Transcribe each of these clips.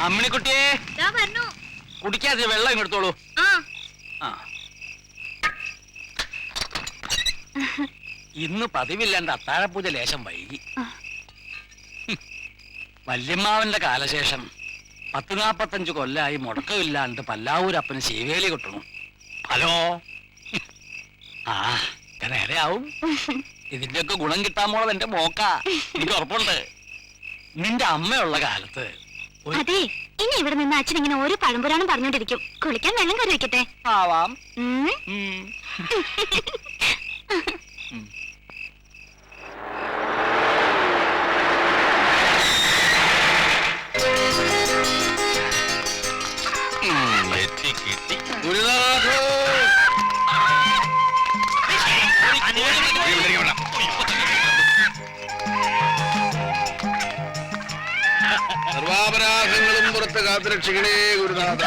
അമ്മിണിക്കുട്ടിയെ. കുടിക്കാതെ വെള്ളം ഇങ്ങെടുത്തോളൂ ആ. ഇന്ന് പതിവില്ലാണ്ട് അത്താഴപ്പൂജ ലേശം വൈകി. വല്യമ്മാവന്റെ കാലശേഷം പത്ത് നാപ്പത്തഞ്ച് കൊല്ലായി മുടക്കമില്ലാണ്ട് പല്ലാവൂരപ്പന് ശിവേലി കൊട്ടണു. ഹലോ? ആ നേരെ ആവും ഇതിന്റെയൊക്കെ ഗുണം കിട്ടാൻ പോണത് എന്റെ മോക്ക. എനിക്ക് ഉറപ്പുണ്ട്. നിന്റെ അമ്മയുള്ള കാലത്ത് അതെ ഇനി ഇവിടെ നിന്ന് അച്ഛൻ ഇങ്ങനെ ഒരു പഴംപുരാണം പറഞ്ഞോണ്ടിരിക്കും കുളിക്കാൻ വെള്ളം കറി വെക്കട്ടെ ആവാം ഉം. ഗുരുനാഥോ ഗുരുനാഥ.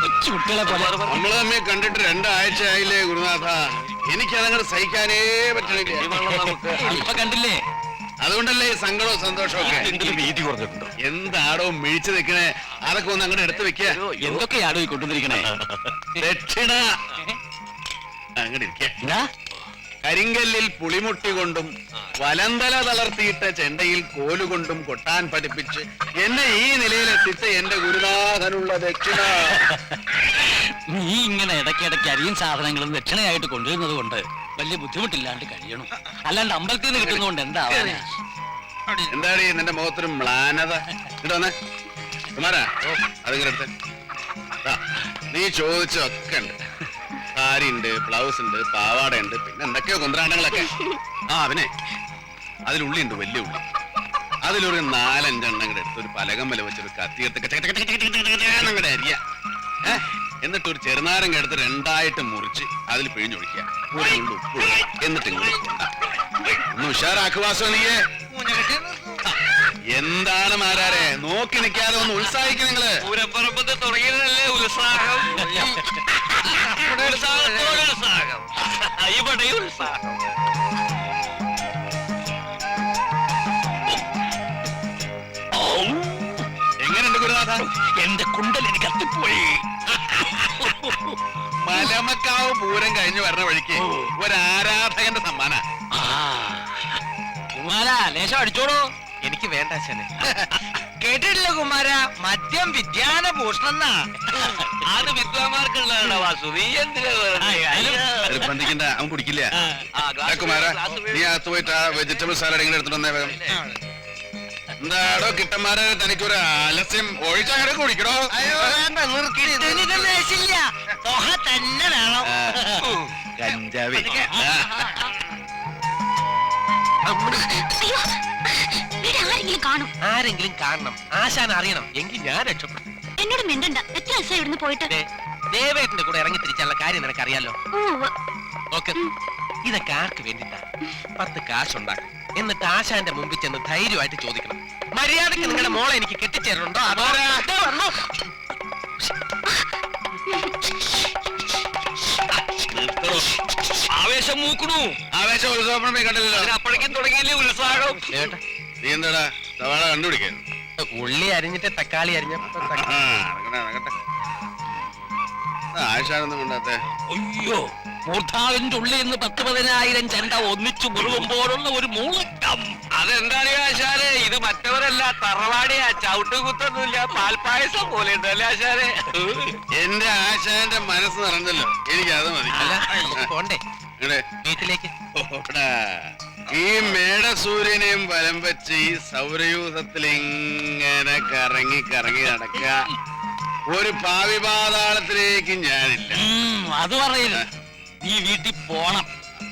കൊച്ചു കുട്ടികളെ പോലെ. നമ്മൾ തമ്മിൽ കണ്ടിട്ട് രണ്ടാഴ്ച ആയില്ലേ ഗുരുനാഥ. എനിക്കതങ്ങോട്ട് സഹിക്കാനേ പറ്റണില്ല. കണ്ടില്ലേ? അതുകൊണ്ടല്ലേ സങ്കടവും സന്തോഷവും കുറഞ്ഞിട്ടുണ്ടോ? എന്താടോ മിഴിച്ചു നിൽക്കണേ? അതൊക്കെ ഒന്ന് അങ്ങോട്ട് എടുത്തു വെക്കുക എന്തൊക്കെയാടോ ഈ കൊണ്ടുവന്നിരിക്കണേ? ദക്ഷിണ. അങ്ങോട്ട് ഇരിക്ക. കരിങ്കല്ലിൽ പുളിമുട്ടി കൊണ്ടും വലന്തല തളർത്തിയിട്ട ചെണ്ടയിൽ കോലുകൊണ്ടും കൊട്ടാൻ പഠിപ്പിച്ച് എന്നെ ഈ നിലയിലെത്തിച്ച എന്റെ ഗുരുനാഥനുള്ള ദക്ഷിണ. നീ ഇങ്ങനെ ഇടയ്ക്കിടയ്ക്ക് അരിയും സാധനങ്ങളും ദക്ഷിണയായിട്ട് കൊണ്ടുവരുന്നത് കൊണ്ട് വലിയ ബുദ്ധിമുട്ടില്ലാണ്ട് കഴിയണം. അല്ലാണ്ട് അമ്പലത്തിൽ നിന്ന് കിട്ടുന്നതുകൊണ്ട് എന്താ എന്താടി നിന്റെ മുഖത്തൊരു മ്ലാനത? ഇങ്ങോട്ട് വന്നേ. കുമാരാ അതിങ്ങനെ നീ ചോദിച്ചൊക്കെ ഉണ്ട്. സാരി ഉണ്ട് ബ്ലൗസ് ഉണ്ട് പാവാട ഉണ്ട് പിന്നെ എന്തൊക്കെയോ കുന്ത്രാണ്ടങ്ങളൊക്കെ. ആ അവനെ അതിലുള്ളി ഉണ്ട് വലിയ ഉള്ളി. അതിലൊരു നാലഞ്ചെണ്ണം കൂടെ എടുത്ത് ഒരു പലകം വില വെച്ചൊരു കത്തിയെടുത്ത് അരിയ? എന്നിട്ട് ഒരു ചെറുനാരം എടുത്ത് രണ്ടായിട്ട് മുറിച്ച് അതിൽ പിഴിഞ്ഞൊഴിക്കുക. ഉപ്പ് എന്നിട്ട്. ഒന്ന് ഉഷാറാക്കുവാസോ നീയേ എന്താണ് മാരാരെ? നോക്കി നിൽക്കാതെ ഒന്ന് ഉത്സാഹിക്കും നിങ്ങൾ. പൂരപ്പറമ്പത്ത് തുടങ്ങിയതല്ലേ ഉത്സാഹം? ഉത്സാഹത്തോടെ ഉത്സാഹം ഇവിടെ ഉത്സാഹം എങ്ങനെയുണ്ട് ഗുരുനാഥ എന്റെ കുണ്ടൽ എനിക്ക് കത്തിപ്പോയി മലമക്കാവ് പൂരം കഴിഞ്ഞു വരണ വഴിക്ക് ഒരു ആരാധകന്റെ സമ്മാന. ലേശം അടിച്ചോളൂ. എനിക്ക് വേണ്ട അച്ഛനെ. കേട്ടിട്ടില്ല കുമാര. മദ്യം വിദ്യാന ഭൂഷണം അത് വിദ്വാന്മാർക്കുള്ളതാണ് വാസു? നീ എന്തിനാ നിർബന്ധിക്കണ്ട അവൻ കുടിക്കില്ല. കുമാര നീ അകത്ത് പോയിട്ട് ആ വെജിറ്റബിൾ സാലഡ് ഇങ്ങനെ എടുത്തിട്ട് വന്നേ വേഗം എന്താടോ കിട്ടന്മാരെ തനിക്കൊരു ആലസ്യം. ഒഴിച്ചങ്ങനെ കുടിക്കണോ തന്നെ വേണം. കഞ്ചാവി. കാണും. ആരെങ്കിലും കാണണം. ആശാൻ അറിയണം. എങ്കിൽ ഞാൻ രക്ഷപ്പെടും. എന്നോട് മിണ്ടണ്ട. എത്ര ദിവസം ഇവിടുന്ന് പോയിട്ട്? ദേ, ദേവേട്ടന്റെ കൂടെ ഇറങ്ങി തിരിച്ചുള്ള കാര്യം നിനക്കറിയാലോ? അറിയാലോ. ഓക്കെ ഇതൊക്കെ ആർക്ക് വേണ്ടിട്ടാ? പത്ത് കാശുണ്ടാക്കും. എന്നിട്ട് ആശാന്റെ മുമ്പിൽ ചെന്ന് ധൈര്യമായിട്ട് ചോദിക്കണം. മര്യാദയ്ക്ക് നിങ്ങളുടെ മോളെ എനിക്ക് കെട്ടിച്ചേരുന്നുണ്ടോ അതോ ദേ വന്നു. നിർത്തണോ? ആവേശം മൂക്കണു. ആവേശം ഉത്സവം കണ്ടില്ലല്ലോ. അപ്പോഴേക്കും തുടങ്ങിയില്ലേ ഉത്സാഹം? നീ എന്താടാ സവാള കണ്ടുപിടിക്കാൻ. ഉള്ളി അരിഞ്ഞിട്ട് തക്കാളി അരിഞ്ഞപ്പോ ആശാനൊന്നും കൊണ്ടാത്തേ. അയ്യോ മൂർധാവിന്റെ ഉള്ളിൽ നിന്ന് പത്ത് പതിനായിരം ചെണ്ട ഒന്നിച്ചു മുറുകുമ്പോഴുള്ള ഒരു മൂളക്കം അതെന്താണ് ആശാരെ ഇത് മറ്റവരല്ല തറവാടിയാ. ചവിട്ട് കുത്തൊന്നുമില്ല. പാൽപ്പായസം പോലെ ഉണ്ടല്ലേ ആശാരെ എന്റെ ആശാന്റെ മനസ്സ് നിറഞ്ഞല്ലോ. എനിക്ക് അത് മതി വീട്ടിലേക്ക് ഓടാ. ഈ മേടസൂര്യനെയും വലം വെച്ച് ഈ സൗരയൂഥത്തിൽ ഇങ്ങനെ കറങ്ങി കറങ്ങി നടക്കുക. ഒരു ഭാവി പാതാളത്തിലേക്ക് ഞാനില്ല. ഉം, അത് പറയുന്നത് നീ വീട്ടിൽ പോണം.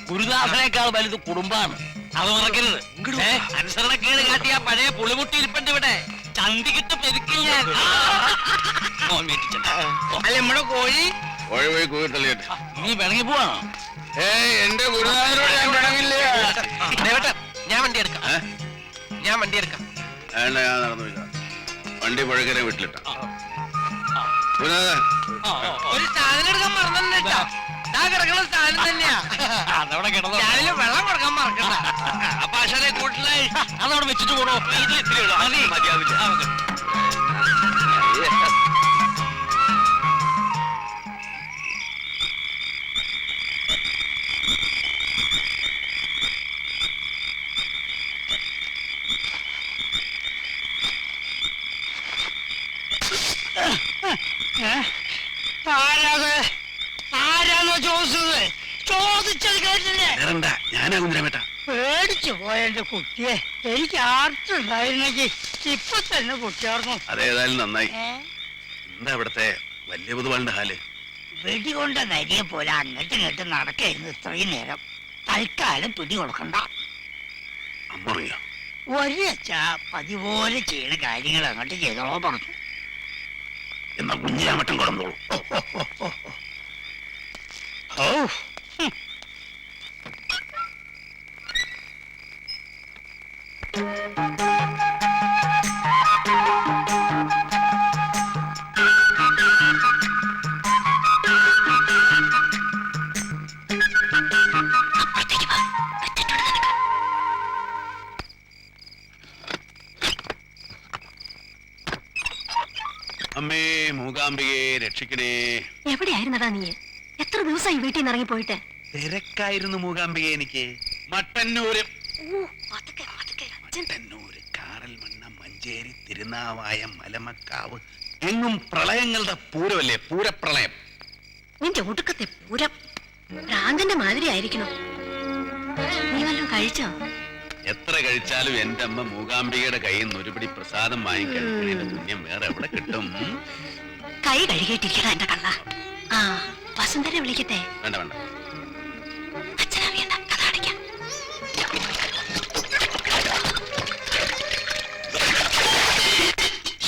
ഗുരുദാസനേക്കാൾ വലുത് കുടുംബാണ് അത് മറക്കരുത്. ഏ, അനുസരണക്കേട് കാട്ടിയ പഴയ പുളിമുട്ടി ഇരിപ്പുണ്ട് ഇവിടെ ചന്തിക്കിട്ട് പെരുക്കിൽ ഞാൻ. മോൻ വീട്ടിൽ ചെല്ല്. അല്ല നമ്മുടെ കോഴി? കോഴി പോയി നീ പിണങ്ങി പോവാണോ? എന്റെ ഗുരുനാഥനോട് ഞാൻ പിണങ്ങില്ല. ഞാൻ വണ്ടി എടുക്കാം. ഞാൻ വണ്ടി എടുക്കാം. വേണ്ട ഞാൻ നടന്നു പോയിക്കാം വണ്ടി പുഴക്കരെ വീട്ടിലിട്ട. ഗുരുനാഥൻ. ഒരു സാധനം എടുക്കാൻ മറന്നിട്ടാ ഞാൻ കിടക്കുന്ന സാധനം തന്നെയാ. അതവിടെ കിടന്നോ? രാവിലെ വെള്ളം കൊടുക്കാൻ മറക്കണ്ട. അപ്പൊ അശനെ കൂട്ടിലായി. അതവിടെ വെച്ചിട്ട് പോണോ? ഇതിൽ ഇത്തിരി. മതിയാവില്ല എന്താണ് കുഞ്ഞിരാമേട്ട പേടിച്ചു പോയ എന്റെ കുട്ടിയെ എനിക്ക് ആർട്ടുണ്ടായിരുന്നെങ്കിൽ ഇപ്പൊ തന്നെ കുട്ടിയാർന്നു അതേതായാലും നന്നായി. എന്താ ഇവിടത്തെ വലിയ പൊതുവാളിന്റെ ഹാൽ? വെടികൊണ്ട നരിയെ പോലെ അങ്ങോട്ടും ഇങ്ങോട്ടും നടക്കായിരുന്നു ഇത്രയും നേരം. തൽക്കാലം പിടി കൊടുക്കണ്ട. അമ്മ ഉറങ്ങിയോ? ഒരച്ച പതിപോലെ ചെയ്യുന്ന കാര്യങ്ങൾ അങ്ങോട്ട് ചെയ്തോളോ പറഞ്ഞു. എന്നാ കുഞ്ഞിരാമട്ടം കൊടുന്നോളൂ ഓ രക്ഷിക്കണേ. എവിടെയായിരുന്നടാ നീ? എത്ര ദിവസമായി വീട്ടിൽ നിന്ന് ഇറങ്ങി പോയിട്ട് തിരക്കായിരുന്നു മൂകാംബിക എനിക്ക്. മട്ടന്നൂര്. ഓ പതുക്കെ പതുക്കെ അച്ഛൻ മട്ടന്നൂര് മഞ്ചേരി തിരുനാവായ മലമക്കാവ് എങ്ങും പ്രളയങ്ങളുടെ പൂരമല്ലേ? പൂരപ്രളയം. നിന്റെ ഒടുക്കത്തെ പൂരം. ഭ്രാന്തന്റെ മാതിരി ആയിരിക്കണം. നീ വല്ലതും കഴിച്ചോ? എത്ര കഴിച്ചാലും എന്റെ അമ്മ മൂകാംബികയുടെ കയ്യിൽ നിന്ന് ഒരുപിടി പ്രസാദം വാങ്ങിക്കാൻ പുണ്യം വേറെ എവിടെ കിട്ടും? കൈ കഴുകിയിട്ടിരിക്കടാ എന്റെ കള്ള ആ വസുന്ധരെ വിളിക്കട്ടെ. വേണ്ട വേണ്ട. അച്ഛനറിയണ്ട കഥ അടയ്ക്കാം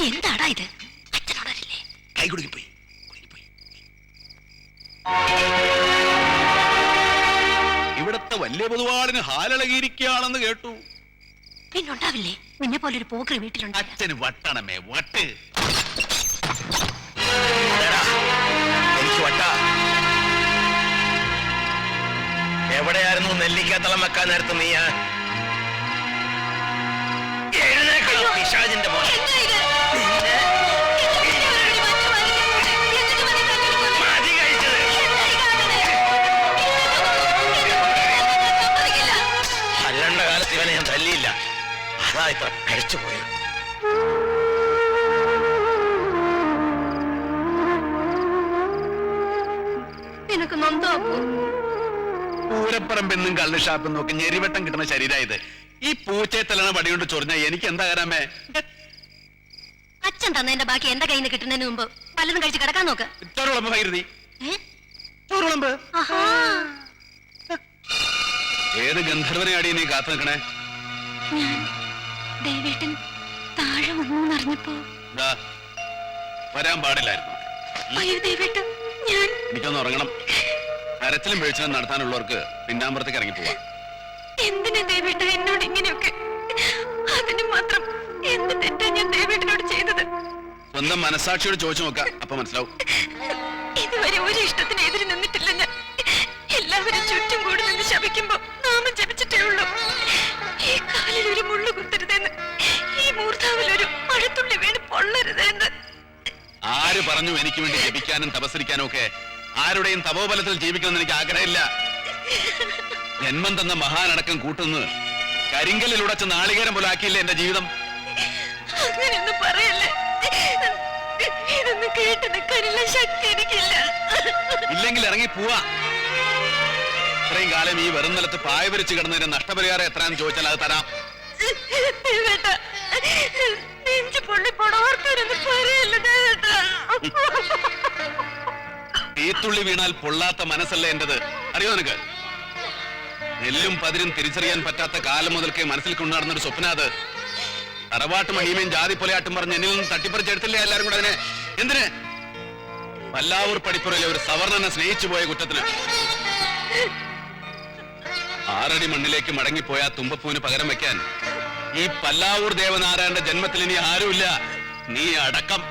എന്താടാ ഇത്? അച്ഛനോടല്ലേ കൈ കുടുങ്ങി പോയി. ഇവിടത്തെ വലിയ പൊതുവാളിന് ഹാലിളകിയിരിക്കുകയാണെന്ന് കേട്ടു. പിന്നുണ്ടാവില്ലേ? നിന്നെ പോലെ ഒരു പോക്കറി വീട്ടിലുണ്ട് അച്ഛന് വട്ടണമേ വട്ട്. എവിടെയായിരുന്നു നെല്ലിക്കാത്തളം വെക്കാൻ നേരത്ത് നീയാ? എഴുന്നേക്കണം കഴിച്ചത്. അല്ലണ്ട കാലത്ത് ഇവനെ ഞാൻ തല്ലിയില്ല. അതാ ഇത്ര കഴിച്ചു പോയത് പൂരപ്പറമ്പെന്നും കള്ള് ഷാപ്പും നോക്കി ഞെരിവട്ടം കിട്ടുന്ന ശരീരമായത് ഈ പൂച്ചയെ തലണ വടികൊണ്ട് ചൊറിഞ്ഞ എനിക്ക് എന്താ കരാമേ? അച്ഛൻ തന്നതിന്റെ ബാക്കി എന്റെ കയ്യിൽ നിന്ന് കിട്ടുന്നതിന് മുമ്പ് പലതും കഴിച്ച് കിടക്കാൻ നോക്ക്. ചോറുളമ്പ് ഭൈരതി? ചോറുളമ്പ്. ഏത് ഗന്ധർവനെയാടി നീ കാത്തു നിൽക്കണേ? ഞാൻ ദേവേട്ടൻ താഴെ വന്നു അറിഞ്ഞപ്പോ വരാൻ പാടില്ലായിരുന്നു. അയ്യോ ദേവേട്ടൻ ഞാൻ എനിക്കൊന്ന് ഉറങ്ങണം. അരച്ചിലും വീഴ്ചലും നടത്താനുള്ളവർക്ക് പിന്നാമ്പുറത്തേക്ക് ഇറങ്ങി പോവാ. എന്തിനാ ദേവേട്ട എന്നോട് ഇങ്ങനെയൊക്കെ? അതിന് മാത്രം എന്ത് തെറ്റാ ഞാൻ ദേവേട്ടനോട് ചെയ്തത്? സ്വന്തം മനസാക്ഷിയോട് ചോദിച്ചു നോക്ക അപ്പൊ മനസ്സിലാവും. ഇതുവരെ ഒരു ഇഷ്ടത്തിന് എതിര് നിന്നിട്ടില്ല ഞാൻ. എല്ലാവരും ചുറ്റും കൂടി നിന്ന് ശപിക്കുമ്പോ നാമം ജപിച്ചിട്ടേ ഉള്ളൂ. ഈ കാലിൽ ഒരു മുള്ളു കുത്തരുതെന്ന് ഈ മൂർധാവിൽ ഒരു മഴത്തുള്ളി വീണ് പൊള്ളരുതെന്ന്. ആര് പറഞ്ഞു എനിക്ക് വേണ്ടി ജപിക്കാനും തപസരിക്കാനും ഒക്കെ? ആരുടെയും തപോബലത്തിൽ ജീവിക്കണമെന്ന് എനിക്ക് ആഗ്രഹമില്ല. ജന്മം തന്ന മഹാനടക്കം കൂട്ടുന്നത് കരിങ്കലിൽ ഉടച്ച് നാളികേരം പോലെ ആക്കിയില്ലേ എന്റെ ജീവിതം? അങ്ങനെയൊന്നും പറയല്ലേ. ഇതൊന്നും കേട്ട് നിൽക്കാനുള്ള ശക്തി എനിക്കില്ല. ഇല്ലെങ്കിൽ ഇറങ്ങി പോവാ. ഇത്രയും കാലം ഈ വെറും നിലത്ത് പായ വരിച്ച് കിടന്നതിന്റെ നഷ്ടപരിഹാരം എത്രയാന്ന് ചോദിച്ചാൽ അത് തരാം. തീത്തുള്ളി വീണാൽ പൊള്ളാത്ത മനസ്സല്ലേ എന്റത്? അറിയോ നിനക്ക്? നെല്ലും പതിരും തിരിച്ചറിയാൻ പറ്റാത്ത കാലം മുതൽക്കേ മനസ്സിൽ കൊണ്ടാടുന്ന ഒരു സ്വപ്ന അത് തറവാട്ട് മഹിമയും ജാതി പൊലയാട്ടും പറഞ്ഞ് എന്നിൽ നിന്ന് തട്ടിപ്പറിച്ചെടുത്തില്ലേ എല്ലാരും കൂടെ അതിനെ? എന്തിന്? വല്ലാവൂർ പടിപ്പുറയിലെ ഒരു സവർണനെ സ്നേഹിച്ചു പോയ കുറ്റത്തിന്. ആറടി മണ്ണിലേക്ക് മടങ്ങിപ്പോയ തുമ്പപ്പൂവിന് പകരം വെക്കാൻ ഈ പല്ലാവൂർ ദേവനാരായണന്റെ ജന്മത്തിൽ ഇനി ആരുമില്ല. നീ അടക്കം.